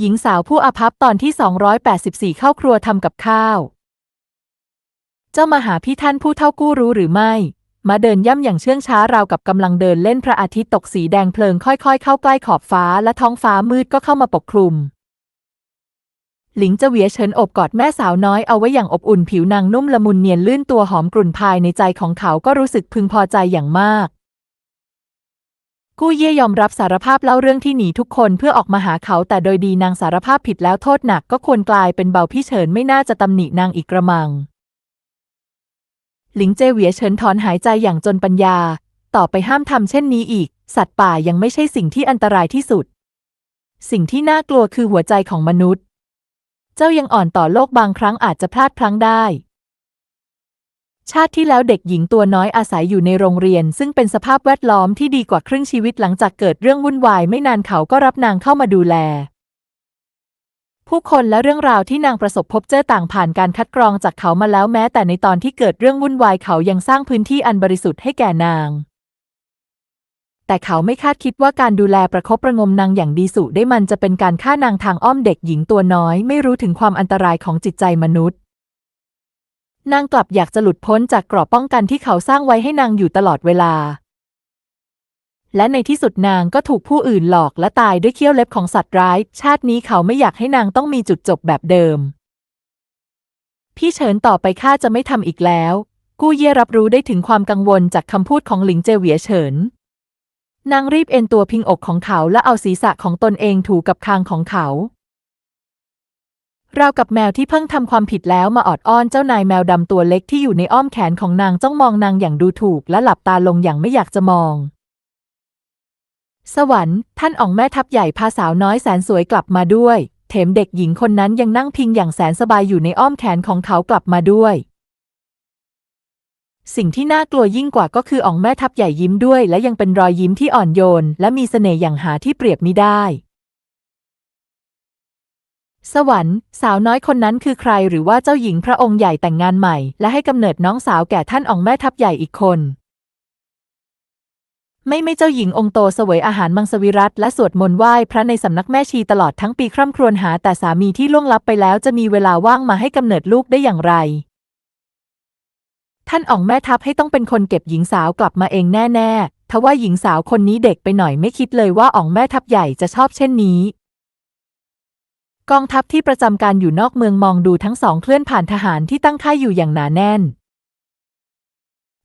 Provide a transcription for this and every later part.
หญิงสาวผู้อาภัพตอนที่ 284 เข้าครัวทำกับข้าว เจ้ามาหาพี่ท่านผู้เท่ากู้รู้หรือไม่ มาเดินย่ำอย่างเชื่องช้าราวกับกำลังเดินเล่นพระอาทิตย์ตกสีแดงเพลิงค่อยๆ เข้าใกล้ขอบฟ้าและท้องฟ้ามืดก็เข้ามาปกคลุม หลิงเจาเวียเฉินอบกอดแม่สาวน้อยเอาไว้อย่างอบอุ่นผิวนางนุ่มละมุนเนียนลื่นตัวหอมกลุ่นภายในใจของเขาก็รู้สึกพึงพอใจอย่างมาก กู้เย่ยอมรับสารภาพเล่าเรื่องที่หนีทุกคนเพื่อออกมาหาเขาแต่โดยดีนางสารภาพผิดแล้วโทษหนักก็ควรกลายเป็นเบาพี่เฉินไม่น่าจะตำหนินางอีกกระมัง หลิงเจเหวียเฉินถอนหายใจอย่างจนปัญญา ต่อไปห้ามทำเช่นนี้อีก สัตว์ป่ายังไม่ใช่สิ่งที่อันตรายที่สุด สิ่งที่น่ากลัวคือหัวใจของมนุษย์ เจ้ายังอ่อนต่อโลกบางครั้งอาจจะพลาดพลั้งได้ ชาติที่แล้วเด็กหญิงตัวน้อยอาศัยอยู่ในโรงเรียน ซึ่งเป็นสภาพแวดล้อมที่ดีกว่าครึ่งชีวิตหลังจากเกิดเรื่องวุ่นวายไม่นานเขาก็รับนางเข้ามาดูแล ผู้คนและเรื่องราวที่นางประสบพบเจอต่างผ่านการคัดกรองจากเขามาแล้วแม้แต่ในตอนที่เกิดเรื่องวุ่นวายเขายังสร้างพื้นที่อันบริสุทธิ์ให้แก่นาง แต่เขาไม่คาดคิดว่าการดูแลประคบประงมนางอย่างดีสุได้มันจะเป็นการฆ่านางทางอ้อมเด็กหญิงตัวน้อย ไม่รู้ถึงความอันตรายของจิตใจมนุษย์ นางกลับอยากจะหลุดพ้นจากกรอบป้องกันที่เขาสร้างไว้ให้นางอยู่ตลอดเวลา และในที่สุดนางก็ถูกผู้อื่นหลอกและตายด้วยเขี้ยวเล็บของสัตว์ร้าย ชาตินี้เขาไม่อยากให้นางต้องมีจุดจบแบบเดิม พี่เฉินต่อไปข้าจะไม่ทำอีกแล้ว กู้เย่รับรู้ได้ถึงความกังวลจากคำพูดของหลิงเจเหวียเฉินนางรีบเอ็นตัวพิงอกของเขาและเอาศีรษะของตนเองถูกับคางของเขา ราวกับแมวที่เพิ่งทำความผิดแล้วมาออดอ้อนเจ้านายแมวดำตัวเล็กที่อยู่ในอ้อมแขนของนางจ้องมองนางอย่างดูถูกและหลับตาลงอย่างไม่อยากจะมอง สวรรค์ท่านอ๋องแม่ทัพใหญ่พาสาวน้อยแสนสวยกลับมาด้วย เถมเด็กหญิงคนนั้นยังนั่งพิงอย่างแสนสบายอยู่ในอ้อมแขนของเขากลับมาด้วย สิ่งที่น่ากลัวยิ่งกว่าก็คืออ๋องแม่ทัพใหญ่ยิ้มด้วย และยังเป็นรอยยิ้มที่อ่อนโยน และมีเสน่ห์อย่างหาที่เปรียบมิได้ สวรรค์ สาวน้อยคนนั้นคือใครหรือว่าเจ้าหญิงพระองค์ใหญ่แต่งงานใหม่ และให้กำเนิดน้องสาวแก่ท่านอองแม่ทัพใหญ่อีกคน ไม่ไม่เจ้าหญิงองค์โตเสวยอาหารมังสวิรัตและสวดมนต์ไหว้พระในสำนักแม่ชีตลอดทั้งปีคร่ำครวญหาแต่สามีที่ล่วงลับไปแล้วจะมีเวลาว่างมาให้กำเนิดลูกได้อย่างไร ท่านอองแม่ทัพให้ต้องเป็นคนเก็บหญิงสาวกลับมาเองแน่ๆทว่าหญิงสาวคนนี้เด็กไปหน่อยไม่คิดเลยว่าอ๋องแม่ทัพใหญ่จะชอบเช่นนี้ กองทัพที่ประจำการอยู่นอกเมืองมองดูทั้งสองเคลื่อนผ่านทหารที่ตั้งค่ายอยู่อย่างหนาแน่น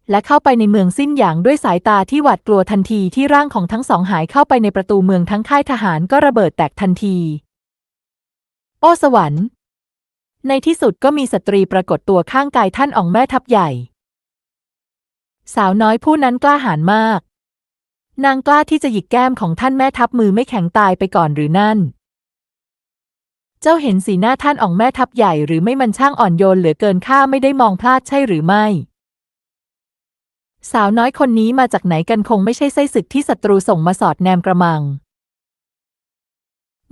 และเข้าไปในเมืองสิ้นหยางด้วยสายตาที่หวาดกลัวทันทีที่ร่างของทั้งสองหายเข้าไปในประตูเมืองทั้งค่ายทหารก็ระเบิดแตกทันที โอ้สวรรค์ ในที่สุดก็มีสตรีปรากฏตัวข้างกายท่านอองแม่ทัพใหญ่ สาวน้อยผู้นั้นกล้าหาญมาก นางกล้าที่จะหยิกแก้มของท่านแม่ทัพมือไม่แข็งตายไปก่อนหรือนั่น เจ้าเห็นสีหน้าท่านอ๋องแม่ทัพใหญ่หรือไม่มันช่างอ่อนโยนเหลือเกินข้าไม่ได้มองพลาดใช่หรือไม่ สาวน้อยคนนี้มาจากไหนกันคงไม่ใช่ไส้ศึกที่ศัตรูส่งมาสอดแนมกระมัง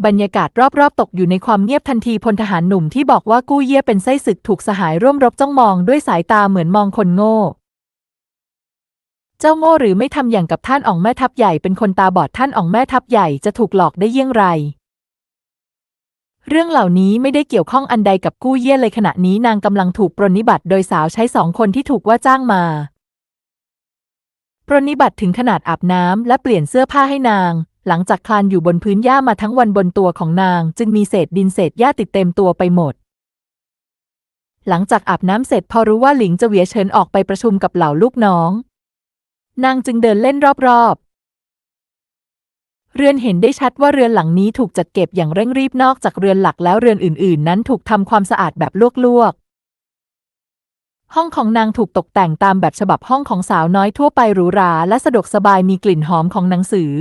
บรรยากาศรอบๆ ตกอยู่ในความเงียบทันทีพลทหารหนุ่มที่บอกว่ากู้เยี่ยเป็นไส้ศึกถูกสหายร่วมรบจ้องมองด้วยสายตาเหมือนมองคนโง่เจ้าโง่หรือไม่ทำอย่างกับท่านอ๋องแม่ทัพใหญ่เป็นคนตาบอดท่านอ๋องแม่ทัพใหญ่จะถูกหลอกได้เยี่ยงไร เรื่องเหล่านี้ไม่ได้เกี่ยวข้องอันใดกับกู้เย่เลยขณะนี้นางกำลังถูกปรนนิบัติโดยสาวใช้สองคนที่ถูกว่าจ้างมา ปรนนิบัติถึงขนาดอาบน้ำและเปลี่ยนเสื้อผ้าให้นาง หลังจากคลานอยู่บนพื้นหญ้ามาทั้งวันบนตัวของนาง จึงมีเศษดินเศษหญ้าติดเต็มตัวไปหมด หลังจากอาบน้ำเสร็จพอรู้ว่าหลิงจะเวียเฉินออกไปประชุมกับเหล่าลูกน้อง นางจึงเดินเล่นรอบ เรือนเห็นได้ชัดว่าเรือนหลังนี้ถูกจัดเก็บอย่างเร่งรีบนอกจากเรือนหลักแล้วเรือนอื่น ๆ นั้นถูกทำความสะอาดแบบลวกๆ ห้องของนางถูกตกแต่งตามแบบฉบับห้องของสาวน้อยทั่วไปหรูหราและสะดวกสบายมีกลิ่นหอมของหนังสือ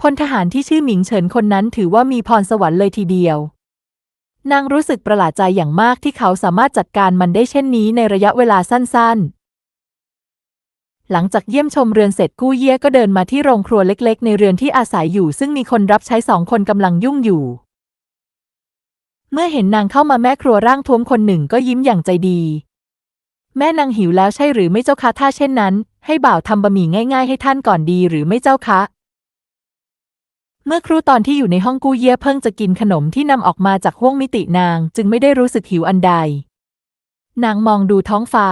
พลทหารที่ชื่อหมิงเฉินคนนั้นถือว่ามีพรสวรรค์เลยทีเดียวนางรู้สึกประหลาดใจอย่างมากที่เขาสามารถจัดการมันได้เช่นนี้ในระยะเวลาสั้นๆ หลังจากเยี่ยมชมเรือนเสร็จกู้เยี่ยก็เดินมาที่โรงครัวเล็กๆ ในเรือนที่อาศัยอยู่ ซึ่งมีคนรับใช้สองคนกำลังยุ่งอยู่ เมื่อเห็นนางเข้ามาแม่ครัวร่างท้วมคนหนึ่งก็ยิ้มอย่างใจดี แม่นางหิวแล้วใช่หรือไม่เจ้าคะถ้าเช่นนั้น ให้บ่าวทำบะหมี่ง่าย ๆ ให้ท่านก่อนดีหรือไม่เจ้าคะ เมื่อครูตอนที่อยู่ในห้องกู้เยี่ยเพิ่งจะกินขนมที่นำออกมาจากห้วงมิตินาง จึงไม่ได้รู้สึกหิวอันใด นางมองดูท้องฟ้า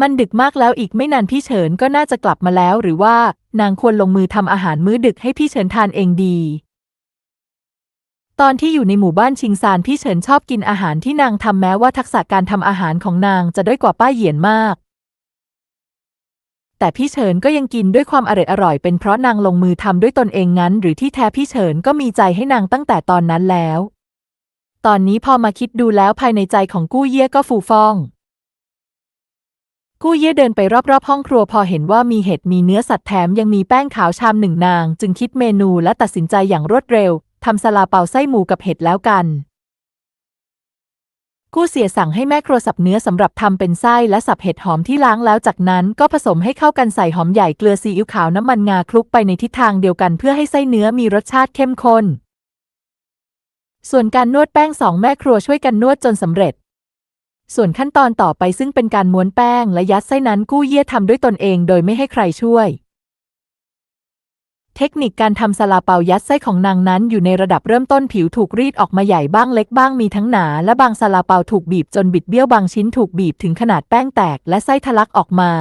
มันดึกมากแล้วอีกไม่นานพี่เฉินก็น่าจะกลับมาแล้ว หรือว่านางควรลงมือทำอาหารมื้อดึกให้พี่เฉินทานเองดี ตอนที่อยู่ในหมู่บ้านชิงซานพี่เฉินชอบกินอาหารที่นางทำแม้ว่าทักษะการทำอาหารของนางจะด้อยกว่าป้าเหยียนมาก แต่พี่เฉินก็ยังกินด้วยความอร่อยอร่อย เป็นเพราะนางลงมือทำด้วยตนเองงั้น หรือที่แท้พี่เฉินก็มีใจให้นางตั้งแต่ตอนนั้นแล้ว ตอนนี้พอมาคิดดูแล้วภายในใจของกู้เย่ก็ฟูฟ่อง กู้เย่เดินไปรอบๆห้องครัวพอเห็นว่ามีเห็ดมีเนื้อสัตว์แถมยังมีแป้งขาวชามหนึ่งนาง จึงคิดเมนูและตัดสินใจอย่างรวดเร็วทำซาลาเปาไส้หมูกับเห็ดแล้วกัน กู้เสียสั่งให้แม่ครัวสับเนื้อสำหรับทำเป็นไส้และสับเห็ดหอมที่ล้างแล้วจากนั้นก็ผสมให้เข้ากันใส่หอมใหญ่เกลือซีอิ๊วขาวน้ำมันงาคลุกไปในทิศทางเดียวกันเพื่อให้ไส้เนื้อมีรสชาติเข้มข้นส่วนการนวดแป้งสองแม่ครัวช่วยกันนวดจนสำเร็จ ส่วนขั้นตอนต่อไปซึ่งเป็นการม้วนแป้งและยัดไส้นั้นกู้เยี่ยทำด้วยตนเองโดยไม่ให้ใครช่วย เทคนิคการทำซาลาเปายัดไส้ของนางนั้นอยู่ในระดับเริ่มต้นผิวถูกรีดออกมาใหญ่บ้างเล็กบ้างมีทั้งหนา และบางซาลาเปาถูกบีบจนบิดเบี้ยวบางชิ้นถูกบีบถึงขนาดแป้งแตกและไส้ทะลักออกมา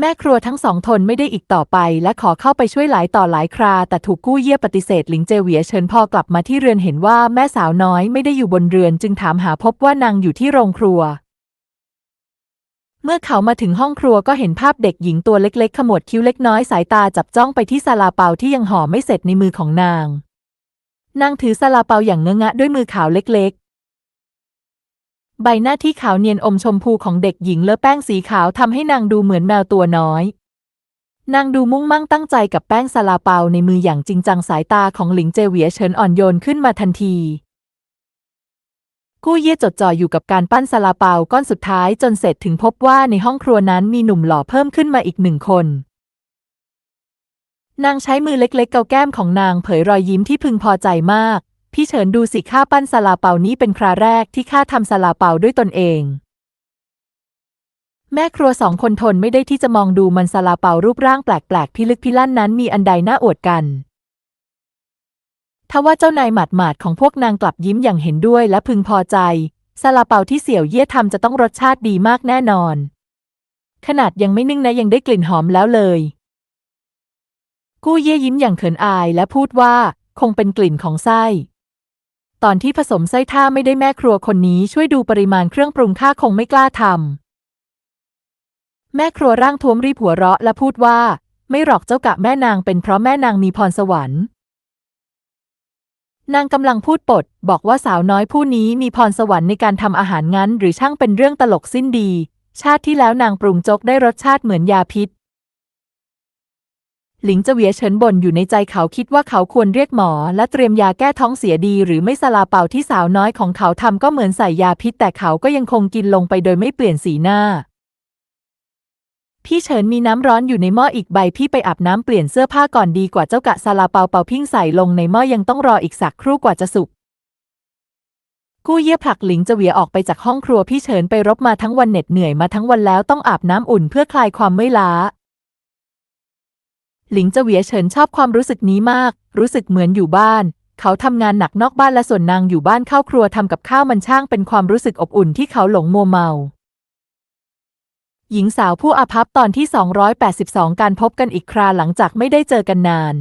แม่ครัวทั้งสองทนไม่ได้อีกต่อไป และขอเข้าไปช่วยหลายต่อหลายครา แต่ถูกกู้เยี่ยปฏิเสธหลิงเจเวียเชิญพอกลับมาที่เรือนเห็นว่าแม่สาวน้อยไม่ได้อยู่บนเรือนจึงถามหาพบว่านางอยู่ที่โรงครัว เมื่อเขามาถึงห้องครัวก็เห็นภาพเด็กหญิงตัวเล็กๆ ขมวดคิ้วเล็กน้อยสายตาจับจ้องไปที่ซาลาเปาที่ยังห่อไม่เสร็จในมือของนาง นางถือซาลาเปาอย่างเงอะงะด้วยมือขาวเล็กๆ ใบหน้าที่ขาวเนียนอมชมพูของเด็กหญิงเลอะแป้งสีขาวทำให้นางดูเหมือนแมวตัวน้อย นางดูมุ่งมั่งตั้งใจกับแป้งซาลาเปาในมืออย่างจริงจังสายตาของหลิงเจเวียเฉินอ่อนโยนขึ้นมาทันทีกู้เย่จดจ่ออยู่กับการปั้นซาลาเปาก้อนสุดท้ายจนเสร็จถึงพบว่าในห้องครัวนั้นมีหนุ่มหล่อเพิ่มขึ้นมาอีกหนึ่งคน นางใช้มือเล็กๆเกาแก้มของนางเผยรอยยิ้มที่พึงพอใจมาก พี่เฉินดูสิข้าปั้นซาลาเปานี้เป็นคราแรกที่ข้าทำซาลาเปาด้วยตนเอง แม่ครัวสองคนทนไม่ได้ที่จะมองดูมันซาลาเปารูปร่างแปลกๆพิลึกพิลั่นนั้นมีอันใดน่าอวดกันทว่าเจ้านายหมาดหมาดของพวกนางกลับยิ้มอย่างเห็นด้วยและพึงพอใจซาลาเปาที่เสี่ยวเย่ทำจะต้องรสชาติดีมากแน่นอน ขนาดยังไม่นึ่งนะยังได้กลิ่นหอมแล้วเลย กู้เย่ยิ้มอย่างเขินอายและพูดว่าคงเป็นกลิ่นของไส้ ตอนที่ผสมไส้ท่าไม่ได้แม่ครัวคนนี้ช่วยดูปริมาณเครื่องปรุงข้าคงไม่กล้าทำแม่ครัวร่างท้วมรีบหัวเราะและพูดว่า ไม่หรอกเจ้ากะแม่นางเป็นเพราะแม่นางมีพรสวรรค์ นางกำลังพูดปด บอกว่าสาวน้อยผู้นี้มีพรสวรรค์ในการทำอาหารงั้น หรือช่างเป็นเรื่องตลกสิ้นดี ชาติที่แล้วนางปรุงจกได้รสชาติเหมือนยาพิษ หลิงเจเวียเฉินบ่นอยู่ในใจเขาคิดว่าเขาควรเรียกหมอ และเตรียมยาแก้ท้องเสียดีหรือไม่ซาลาเปาที่สาวน้อยของเขาทำก็เหมือนใส่ยาพิษแต่เขาก็ยังคงกินลงไปโดยไม่เปลี่ยนสีหน้า พี่เฉินมีน้ำร้อนอยู่ในหม้ออีกใบพี่ไปอาบน้ำเปลี่ยนเสื้อผ้าก่อนดีกว่าเจ้ากะซาลาเปาเปาพิ้งใส่ลงในหม้อยังต้องรออีกสักครู่กว่าจะสุกกู้เยี่ยผลักหลิงเจเวียออกไปจากห้องครัวพี่เฉินไปรบมาทั้งวันเหน็ดเหนื่อยมาทั้งวันแล้วต้องอาบน้ำอุ่นเพื่อคลายความเมื่อยล้า หลิงเจเวียเฉินชอบความรู้สึกนี้มาก รู้สึกเหมือนอยู่บ้าน เขาทำงานหนักนอกบ้านและส่วนนางอยู่บ้านเข้าครัวทำกับข้าวมันช่างเป็นความรู้สึกอบอุ่นที่เขาหลงมัวเมา หญิงสาวผู้อาภัพตอนที่ 282 การพบกันอีกคราหลังจากไม่ได้เจอกันนาน